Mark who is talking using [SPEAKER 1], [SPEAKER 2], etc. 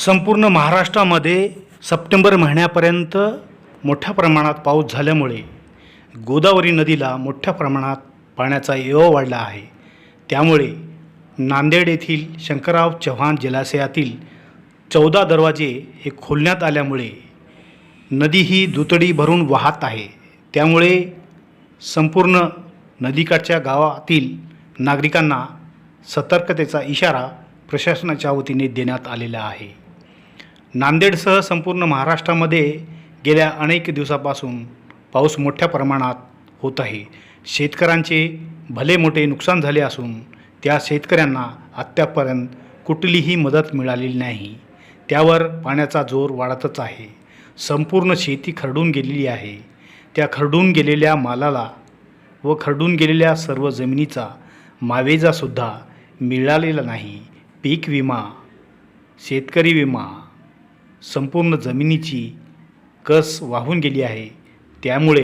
[SPEAKER 1] संपूर्ण महाराष्ट्रामध्ये सप्टेंबर महिन्यापर्यंत मोठ्या प्रमाणात पाऊस झाल्यामुळे गोदावरी नदीला मोठ्या प्रमाणात पाण्याचा येव वाढला आहे. त्यामुळे नांदेड येथील शंकरराव चव्हाण जलाशयातील चौदा दरवाजे हे खोलण्यात आल्यामुळे नदी ही दुतडी भरून वाहत आहे. त्यामुळे संपूर्ण नदीकाठच्या गावातील नागरिकांना सतर्कतेचा इशारा प्रशासनाच्या वतीने देण्यात आलेला आहे. नांदेडसह संपूर्ण महाराष्ट्रामध्ये गेल्या अनेक दिवसापासून पाऊस मोठ्या प्रमाणात होत आहे. शेतकऱ्यांचे भले मोठे नुकसान झाले असून त्या शेतकऱ्यांना आत्तापर्यंत कुठलीही मदत मिळालेली नाही. त्यावर पाण्याचा जोर वाढतच आहे. संपूर्ण शेती खरडून गेलेली आहे. त्या खरडून गेलेल्या मालाला व खरडून गेलेल्या सर्व जमिनीचा मावेजासुद्धा मिळालेला नाही. पीक विमा शेतकरी विमा संपूर्ण जमिनीची कस वाहून गेली आहे त्यामुळे